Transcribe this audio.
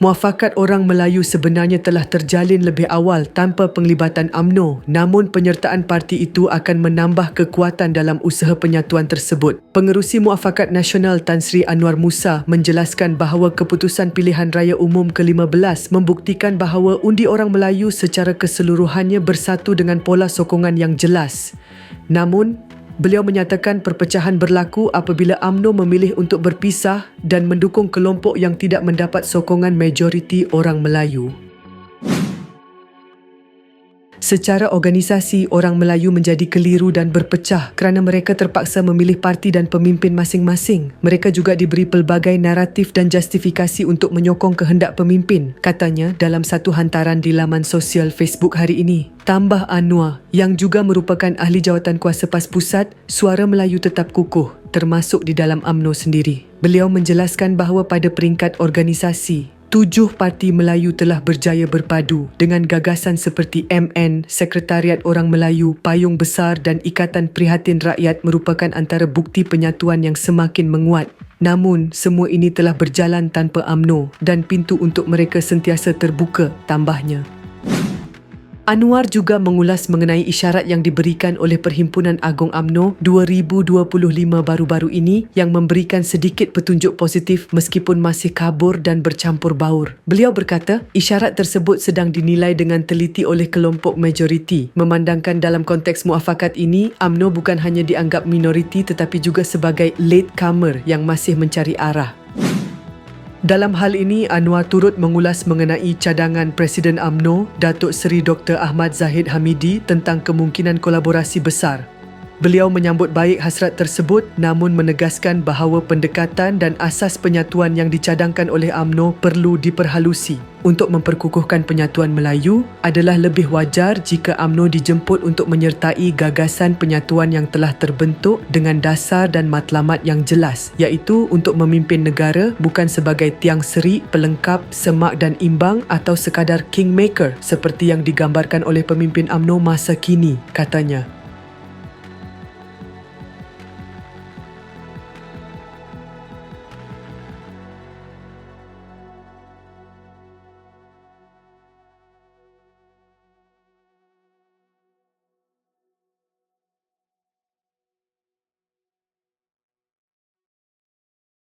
Muafakat orang Melayu sebenarnya telah terjalin lebih awal tanpa penglibatan AMNO namun penyertaan parti itu akan menambah kekuatan dalam usaha penyatuan tersebut. Pengerusi Muafakat Nasional Tan Sri Anwar Musa menjelaskan bahawa keputusan pilihan raya umum ke-15 membuktikan bahawa undi orang Melayu secara keseluruhannya bersatu dengan pola sokongan yang jelas. Namun, Beliau menyatakan perpecahan berlaku apabila AMNO memilih untuk berpisah dan mendukung kelompok yang tidak mendapat sokongan majoriti orang Melayu. Secara organisasi, orang Melayu menjadi keliru dan berpecah kerana mereka terpaksa memilih parti dan pemimpin masing-masing. Mereka juga diberi pelbagai naratif dan justifikasi untuk menyokong kehendak pemimpin, katanya dalam satu hantaran di laman sosial Facebook hari ini. Tambah Anwar, yang juga merupakan ahli jawatan kuasa PAS Pusat, suara Melayu tetap kukuh, termasuk di dalam AMNO sendiri. Beliau menjelaskan bahawa pada peringkat organisasi, Tujuh parti Melayu telah berjaya berpadu dengan gagasan seperti MN, Sekretariat Orang Melayu, Payung Besar dan Ikatan Prihatin Rakyat merupakan antara bukti penyatuan yang semakin menguat. Namun, semua ini telah berjalan tanpa AMNO dan pintu untuk mereka sentiasa terbuka, tambahnya. Anwar juga mengulas mengenai isyarat yang diberikan oleh Perhimpunan Agung AMNO 2025 baru-baru ini yang memberikan sedikit petunjuk positif meskipun masih kabur dan bercampur baur. Beliau berkata, isyarat tersebut sedang dinilai dengan teliti oleh kelompok majoriti. Memandangkan dalam konteks muafakat ini, AMNO bukan hanya dianggap minoriti tetapi juga sebagai late comer yang masih mencari arah. Dalam hal ini, Anwar turut mengulas mengenai cadangan Presiden AMNO, Datuk Seri Dr. Ahmad Zahid Hamidi tentang kemungkinan kolaborasi besar Beliau menyambut baik hasrat tersebut namun menegaskan bahawa pendekatan dan asas penyatuan yang dicadangkan oleh AMNO perlu diperhalusi. Untuk memperkukuhkan penyatuan Melayu adalah lebih wajar jika AMNO dijemput untuk menyertai gagasan penyatuan yang telah terbentuk dengan dasar dan matlamat yang jelas iaitu untuk memimpin negara bukan sebagai tiang seri, pelengkap, semak dan imbang atau sekadar kingmaker seperti yang digambarkan oleh pemimpin AMNO masa kini, katanya.